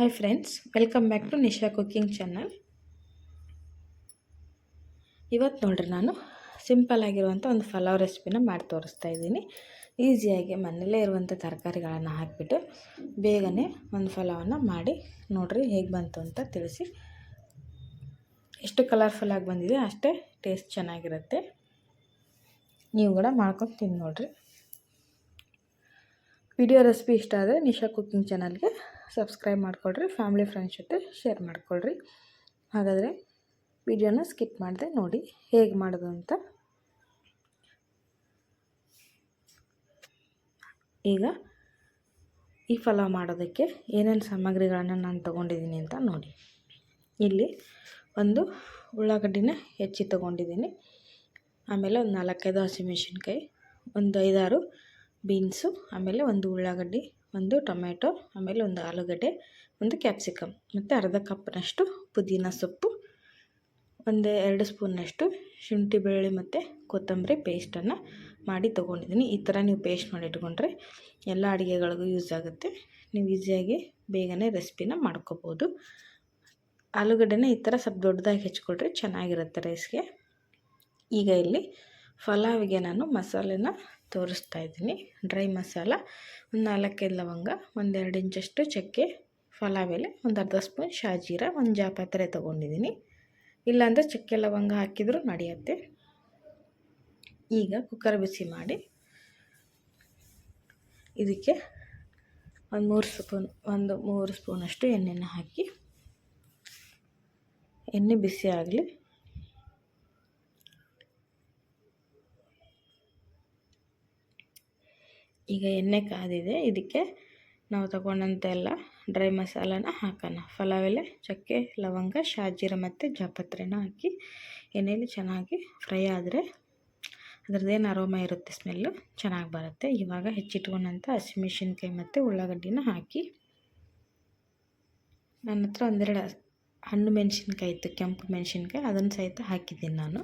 Hi friends welcome back to Nisha cooking channel ಇವತ್ತು ನೋಡ್ರಿ ನಾನು ಸಿಂಪಲ್ ಆಗಿರುವಂಥ ಒಂದು ಫಲಾವ್ ರೆಸಿಪಿನ ಮಾಡಿ ತೋರಿಸ್ತಾ ಇದ್ದೀನಿ. ಈಸಿಯಾಗಿ ಮನೆಯಲ್ಲೇ ಇರುವಂಥ ತರಕಾರಿಗಳನ್ನು ಹಾಕಿಬಿಟ್ಟು ಬೇಗನೆ ಒಂದು ಫಲಾವನ್ನು ಮಾಡಿ ನೋಡ್ರಿ ಹೇಗೆ ಬಂತು ಅಂತ ತಿಳಿಸಿ. ಎಷ್ಟು ಕಲರ್ಫುಲ್ ಆಗಿ ಬಂದಿದೆ ಅಷ್ಟೇ ಟೇಸ್ಟ್ ಚೆನ್ನಾಗಿರುತ್ತೆ. ನೀವು ಕೂಡ ಮಾಡ್ಕೊಂಡು ತಿಂದು ನೋಡಿರಿ. ವಿಡಿಯೋ ರೆಸಿಪಿ ಇಷ್ಟ ಆದರೆ ನಿಶಾ ಕುಕ್ಕಿಂಗ್ ಚಾನಲ್ಗೆ ಸಬ್ಸ್ಕ್ರೈಬ್ ಮಾಡಿಕೊಡ್ರಿ ಫ್ಯಾಮಿಲಿ ಫ್ರೆಂಡ್ಸ್ ಜೊತೆ ಶೇರ್ ಮಾಡಿಕೊಡ್ರಿ ಹಾಗಾದರೆ ವಿಡಿಯೋನ ಸ್ಕಿಪ್ ಮಾಡಿದೆ ನೋಡಿ ಹೇಗೆ ಮಾಡೋದು ಅಂತ. ಈಗ ಈ ಫಲಾವ್ ಮಾಡೋದಕ್ಕೆ ಏನೇನು ಸಾಮಗ್ರಿಗಳನ್ನು ನಾನು ತೊಗೊಂಡಿದ್ದೀನಿ ಅಂತ ನೋಡಿ. ಇಲ್ಲಿ ಒಂದು ಉಳ್ಳಾಗಡ್ಡಿನ ಹೆಚ್ಚಿ ತೊಗೊಂಡಿದ್ದೀನಿ. ಆಮೇಲೆ ಒಂದು ನಾಲ್ಕೈದು ಹಸಿಮೆಣ್ಸಿನ್ಕಾಯಿ ಒಂದು ಐದಾರು ಬೀನ್ಸು, ಆಮೇಲೆ ಒಂದು ಉಳ್ಳಾಗಡ್ಡಿ ಒಂದು ಟೊಮೆಟೊ ಆಮೇಲೆ ಒಂದು ಆಲೂಗಡ್ಡೆ, ಒಂದು ಕ್ಯಾಪ್ಸಿಕಮ್, ಮತ್ತು ಅರ್ಧ ಕಪ್ನಷ್ಟು ಪುದೀನ ಸೊಪ್ಪು, ಒಂದು ಎರಡು ಸ್ಪೂನ್ನಷ್ಟು ಶುಂಠಿ ಬೆಳ್ಳುಳ್ಳಿ ಮತ್ತು ಕೊತ್ತಂಬರಿ ಪೇಸ್ಟನ್ನು ಮಾಡಿ ತೊಗೊಂಡಿದ್ದೀನಿ. ಈ ಥರ ನೀವು ಪೇಸ್ಟ್ ಮಾಡಿ ಇಟ್ಕೊಂಡ್ರೆ ಎಲ್ಲ ಅಡುಗೆಗಳಿಗೂ ಯೂಸ್ ಆಗುತ್ತೆ. ನೀವು ಈಸಿಯಾಗಿ ಬೇಗನೆ ರೆಸಿಪಿನ ಮಾಡ್ಕೋಬೋದು. ಆಲೂಗಡ್ಡೆನ ಈ ಥರ ಸ್ವಲ್ಪ ದೊಡ್ಡದಾಗಿ ಹೆಚ್ಕೊಳ್ರಿ ಚೆನ್ನಾಗಿರುತ್ತೆ ರೈಸ್ಗೆ ಈಗ ಇಲ್ಲಿ ಫಲಾವಿಗೆ ನಾನು ಮಸಾಲೆನ ತೋರಿಸ್ತಾ ಇದ್ದೀನಿ. ಡ್ರೈ ಮಸಾಲ ಒಂದು ನಾಲ್ಕೈದು ಲವಂಗ, ಒಂದೆರಡು ಇಂಚಷ್ಟು ಚಕ್ಕೆ ಫಲಾವ್ ಎಲೆ ಒಂದು ಅರ್ಧ ಸ್ಪೂನ್ ಶಾಜೀರ, ಒಂದು ಜಾಪತ್ರೆ ತೊಗೊಂಡಿದ್ದೀನಿ. ಇಲ್ಲಾಂದರೆ ಚಕ್ಕೆ ಲವಂಗ ಹಾಕಿದರೂ ನಡೆಯುತ್ತೆ. ಈಗ ಕುಕ್ಕರ್ ಬಿಸಿ ಮಾಡಿ ಇದಕ್ಕೆ ಒಂದು ಮೂರು ಸ್ಪೂನ್, ಒಂದು ಮೂರು ಸ್ಪೂನಷ್ಟು ಎಣ್ಣೆನ ಹಾಕಿ. ಎಣ್ಣೆ ಬಿಸಿ ಆಗಲಿ. ಈಗ ಎಣ್ಣೆ ಕಾದಿದೆ, ಇದಕ್ಕೆ ನಾವು ತಗೊಂಡಂತ ಎಲ್ಲ ಡ್ರೈ ಮಸಾಲಾನ ಹಾಕೋಣ. ಪಲಾವ್ ಎಲೆ ಚಕ್ಕೆ, ಲವಂಗ, ಶಾಜೀರ ಮತ್ತು ಜಾಪತ್ರೆನ ಹಾಕಿ ಎಣ್ಣೆಲಿ ಚೆನ್ನಾಗಿ ಫ್ರೈ ಆದರೆ ಅದರದ್ದೇನು ಅರೋಮ ಇರುತ್ತೆ ಸ್ಮೆಲ್ಲು ಚೆನ್ನಾಗಿ ಬರುತ್ತೆ. ಇವಾಗ ಹೆಚ್ಚಿಟ್ಕೊಂಡಂಥ ಹಸಿಮೆಣ್ಸಿನ್ಕಾಯಿ ಮತ್ತು ಉಳ್ಳಾಗಡ್ಡಿನ ಹಾಕಿ ನನ್ನ ಹತ್ರ ಒಂದೆರಡು ಹಣ್ಣು ಮೆಣಸಿನ್ಕಾಯಿ ಇತ್ತು, ಕೆಂಪು ಮೆಣಸಿನ್ಕಾಯಿ, ಅದನ್ನು ಸಹಿತ ಹಾಕಿದ್ದೀನಿ ನಾನು.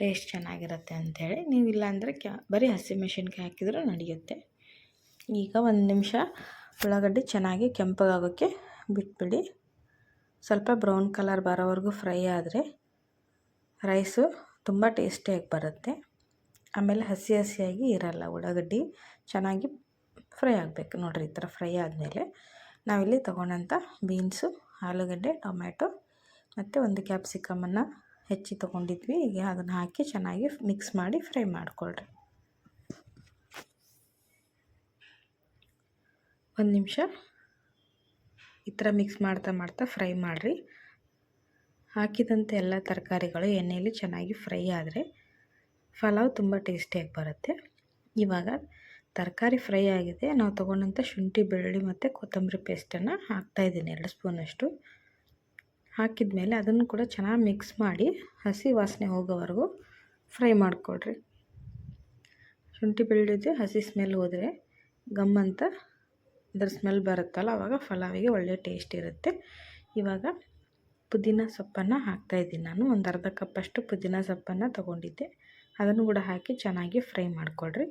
ಟೇಸ್ಟ್ ಚೆನ್ನಾಗಿರುತ್ತೆ ಅಂಥೇಳಿ ನೀವು ಇಲ್ಲಾಂದರೆ ಕ್ಯಾ, ಬರೀ ಹಸಿಮೆಣ್ಸಿನ್ಕಾಯಿ ಹಾಕಿದರೂ ನಡೆಯುತ್ತೆ. ಈಗ ಒಂದು ನಿಮಿಷ ಉಳ್ಳಾಗಡ್ಡೆ ಚೆನ್ನಾಗಿ ಕೆಂಪಗಾಗೋಕ್ಕೆ ಬಿಟ್ಬಿಡಿ. ಸ್ವಲ್ಪ ಬ್ರೌನ್ ಕಲರ್ ಬರೋವರೆಗೂ ಫ್ರೈ ಆದರೆ ರೈಸು ತುಂಬ ಟೇಸ್ಟಿಯಾಗಿ ಬರುತ್ತೆ. ಆಮೇಲೆ ಹಸಿ ಹಸಿಯಾಗಿ ಇರಲ್ಲ ಉಳ್ಳಾಗಡ್ಡಿ, ಚೆನ್ನಾಗಿ ಫ್ರೈ ಆಗಬೇಕು ನೋಡಿರಿ ಈ ಥರ ಫ್ರೈ ಆದಮೇಲೆ. ನಾವಿಲ್ಲಿ ತೊಗೊಂಡಂಥ ಬೀನ್ಸು, ಆಲೂಗಡ್ಡೆ, ಟೊಮ್ಯಾಟೊ ಮತ್ತು ಒಂದು ಕ್ಯಾಪ್ಸಿಕಮನ್ನು ಹೆಚ್ಚಿ ತೊಗೊಂಡಿದ್ವಿ. ಈಗ ಅದನ್ನು ಹಾಕಿ ಚೆನ್ನಾಗಿ ಮಿಕ್ಸ್ ಮಾಡಿ ಫ್ರೈ ಮಾಡಿಕೊಳ್ರಿ. ಒಂದು ನಿಮಿಷ. ಈ ಥರ ಮಿಕ್ಸ್ ಮಾಡ್ತಾ ಮಾಡ್ತಾ ಫ್ರೈ ಮಾಡಿರಿ. ಹಾಕಿದಂಥ ಎಲ್ಲ ತರಕಾರಿಗಳು ಎಣ್ಣೆಯಲ್ಲಿ ಚೆನ್ನಾಗಿ ಫ್ರೈ ಆದರೆ ಪಲಾವ್ ತುಂಬ ಟೇಸ್ಟಿಯಾಗಿ ಬರುತ್ತೆ. ಇವಾಗ ತರಕಾರಿ ಫ್ರೈ ಆಗಿದೆ. ನಾವು ತೊಗೊಂಡಂಥ ಶುಂಠಿ, ಬೆಳ್ಳುಳ್ಳಿ ಮತ್ತು ಕೊತ್ತಂಬರಿ ಪೇಸ್ಟನ್ನು ಹಾಕ್ತಾಯಿದ್ದೀನಿ ಎರಡು ಸ್ಪೂನಷ್ಟು ಹಾಕಿದ ಮೇಲೆ ಅದನ್ನು ಕೂಡ ಚೆನ್ನಾಗಿ ಮಿಕ್ಸ್ ಮಾಡಿ ಹಸಿ ವಾಸನೆ ಹೋಗೋವರೆಗೂ ಫ್ರೈ ಮಾಡಿಕೊಡ್ರಿ ಶುಂಠಿ ಬೆಳ್ಳುಳ್ಳಿದು ಹಸಿ ಸ್ಮೆಲ್ ಹೋದರೆ ಗಮ್ ಅಂತ ಅದ್ರ ಸ್ಮೆಲ್ ಬರುತ್ತಲ್ಲ ಆವಾಗ ಫಲಾವಿಗೆ ಒಳ್ಳೆ ಟೇಸ್ಟ್ ಇರುತ್ತೆ. ಇವಾಗ ಪುದೀನ ಸೊಪ್ಪನ್ನು ಹಾಕ್ತಾಯಿದ್ದೀನಿ ನಾನು, ಒಂದು ಅರ್ಧ ಕಪ್ಪಷ್ಟು ಪುದೀನ ಸೊಪ್ಪನ್ನು ತೊಗೊಂಡಿದ್ದೆ. ಅದನ್ನು ಕೂಡ ಹಾಕಿ ಚೆನ್ನಾಗಿ ಫ್ರೈ ಮಾಡಿಕೊಡ್ರಿ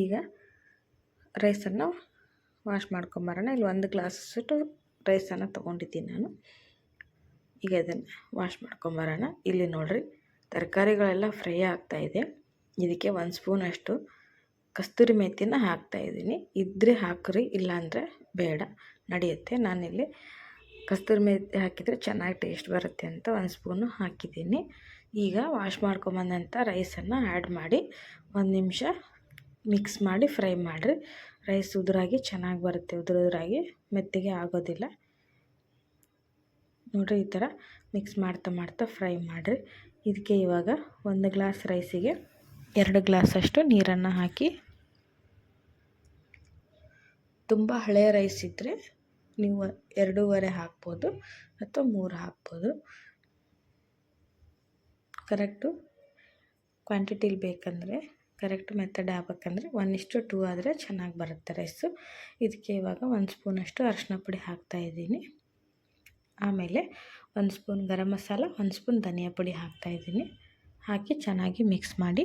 ಈಗ ರೈಸನ್ನು ವಾಶ್ ಮಾಡ್ಕೊಂಬರೋಣ ಇಲ್ಲಿ ಒಂದು ಗ್ಲಾಸಷ್ಟು ರೈಸನ್ನು ತೊಗೊಂಡಿದ್ದೀನಿ ನಾನು. ಈಗ ಇದನ್ನು ವಾಶ್ ಮಾಡ್ಕೊಂಬರೋಣ ಇಲ್ಲಿ ನೋಡಿರಿ, ತರಕಾರಿಗಳೆಲ್ಲ ಫ್ರೈ ಆಗ್ತಾಯಿದೆ ಇದಕ್ಕೆ ಒಂದು ಸ್ಪೂನಷ್ಟು ಕಸ್ತೂರಿ ಮೆಥಿನ ಹಾಕ್ತಾಯಿದ್ದೀನಿ ಇದ್ದರೆ ಹಾಕ್ರಿ, ಇಲ್ಲಾಂದರೆ ಬೇಡ, ನಡೆಯುತ್ತೆ. ನಾನಿಲ್ಲಿ ಕಸ್ತೂರಿ ಮೆಥಿ ಹಾಕಿದರೆ ಚೆನ್ನಾಗಿ ಟೇಸ್ಟ್ ಬರುತ್ತೆ ಅಂತ ಒಂದು ಸ್ಪೂನು ಹಾಕಿದ್ದೀನಿ. ಈಗ ವಾಶ್ ಮಾಡ್ಕೊಂಬಂದಂಥ ರೈಸನ್ನು ಆ್ಯಡ್ ಮಾಡಿ ಒಂದು ನಿಮಿಷ ಮಿಕ್ಸ್ ಮಾಡಿ ಫ್ರೈ ಮಾಡಿರಿ. ರೈಸ್ ಉದುರಾಗಿ ಚೆನ್ನಾಗಿ ಬರುತ್ತೆ ಉದುರುದ್ರಾಗಿ ಮೆತ್ತಗೆ ಆಗೋದಿಲ್ಲ. ನೋಡಿರಿ ಈ ಥರ ಮಿಕ್ಸ್ ಮಾಡ್ತಾ ಮಾಡ್ತಾ ಫ್ರೈ ಮಾಡಿರಿ. ಇದಕ್ಕೆ ಇವಾಗ ಒಂದು ಗ್ಲಾಸ್ ರೈಸಿಗೆ ಎರಡು ಗ್ಲಾಸಷ್ಟು ನೀರನ್ನು ಹಾಕಿ ತುಂಬ ಹಳೆಯ ರೈಸ್ ಇದ್ದರೆ ನೀವು ಎರಡೂವರೆ ಹಾಕ್ಬೋದು ಅಥವಾ ಮೂರು ಹಾಕ್ಬೋದು. ಕರೆಕ್ಟು ಕ್ವಾಂಟಿಟಿಲಿ ಬೇಕಂದರೆ ಕರೆಕ್ಟ್ ಮೆಥಡ್ ಆಗ್ಬೇಕಂದ್ರೆ ಒನ್ ಇಷ್ಟು ಟೂ ಆದರೆ ಚೆನ್ನಾಗಿ ಬರುತ್ತೆ ರೈಸು ಇದಕ್ಕೆ ಇವಾಗ ಒಂದು ಸ್ಪೂನಷ್ಟು ಅರಶಿನ ಪುಡಿ ಹಾಕ್ತಾಯಿದ್ದೀನಿ ಆಮೇಲೆ ಒಂದು ಸ್ಪೂನ್ ಗರಂ ಮಸಾಲ, ಒಂದು ಸ್ಪೂನ್ ಧನಿಯಾ ಪುಡಿ ಹಾಕ್ತಾಯಿದ್ದೀನಿ ಹಾಕಿ ಚೆನ್ನಾಗಿ ಮಿಕ್ಸ್ ಮಾಡಿ.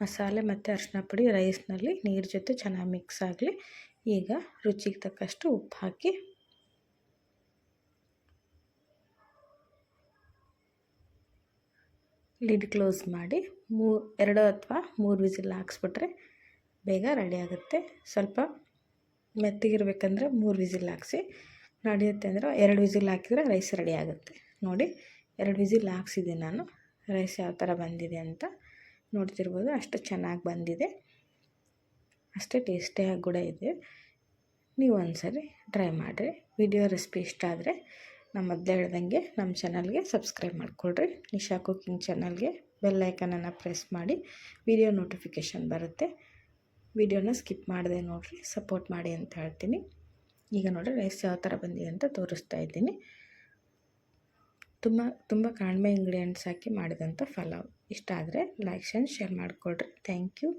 ಮಸಾಲೆ ಮತ್ತು ಅರಶಿನ ಪುಡಿ ರೈಸ್ನಲ್ಲಿ ನೀರು ಜೊತೆ ಚೆನ್ನಾಗಿ ಮಿಕ್ಸ್ ಆಗಲಿ. ಈಗ ರುಚಿಗೆ ತಕ್ಕಷ್ಟು ಉಪ್ಪು ಹಾಕಿ ಲಿಡ್ ಕ್ಲೋಸ್ ಮಾಡಿ ಮೂ, ಎರಡು ಅಥವಾ ಮೂರು ವಿಸಿಲ್ ಹಾಕ್ಸ್ಬಿಟ್ರೆ ಬೇಗ ರೆಡಿ ಆಗುತ್ತೆ. ಸ್ವಲ್ಪ ಮೆತ್ತಗಿರ್ಬೇಕಂದ್ರೆ ಮೂರು ವಿಸಿಲ್ ಹಾಕ್ಸಿ. ನಡೆಯುತ್ತೆ ಅಂದರೆ ಎರಡು ವಿಸಿಲ್ ಹಾಕಿದರೆ ರೈಸ್ ರೆಡಿ ಆಗುತ್ತೆ. ನೋಡಿ, ಎರಡು ವಿಸಿಲ್ ಹಾಕ್ಸಿದ್ದೀನಿ ನಾನು. ರೈಸ್ ಯಾವ ಥರ ಬಂದಿದೆ ಅಂತ ನೋಡ್ತಿರ್ಬೋದು. ಅಷ್ಟು ಚೆನ್ನಾಗಿ ಬಂದಿದೆ. ಅಷ್ಟೇ ಟೇಸ್ಟಿಯಾಗಿ ಕೂಡ ಇದೆ. ನೀವು ಒಂದ್ಸರಿ ಟ್ರೈ ಮಾಡಿರಿ. ವಿಡಿಯೋ ರೆಸಿಪಿ ಇಷ್ಟ ಆದರೆ ನಮ್ಮ ಮೊದಲೇ ಹೇಳ್ದಂಗೆ ನಮ್ಮ ಚಾನಲ್ಗೆ ಸಬ್ಸ್ಕ್ರೈಬ್ ಮಾಡಿಕೊಳ್ರಿ. ನಿಶಾ ಕುಕಿಂಗ್ ಚಾನಲ್ಗೆ ಬೆಲ್ ಐಕನನ್ನು ಪ್ರೆಸ್ ಮಾಡಿ. ವಿಡಿಯೋ ನೋಟಿಫಿಕೇಷನ್ ಬರುತ್ತೆ. ವಿಡಿಯೋನ ಸ್ಕಿಪ್ ಮಾಡಿದೆ ನೋಡಿರಿ ಸಪೋರ್ಟ್ ಮಾಡಿ ಅಂತ ಹೇಳ್ತೀನಿ. ಈಗ ನೋಡಿರಿ ರೈಸ್ ಯಾವ ಥರ ಬಂದಿದೆ ಅಂತ ತೋರಿಸ್ತಾ ಇದ್ದೀನಿ. ತುಂಬ ತುಂಬ ಕಾಣ್ಮೆ ಇಂಗ್ರೀಡಿಯೆಂಟ್ಸ್ ಹಾಕಿ ಮಾಡಿದಂಥ ಫಲಾವ್ ಇಷ್ಟ ಆದರೆ like and share ಮಾಡಿಕೊಳ್ರಿ. Thank you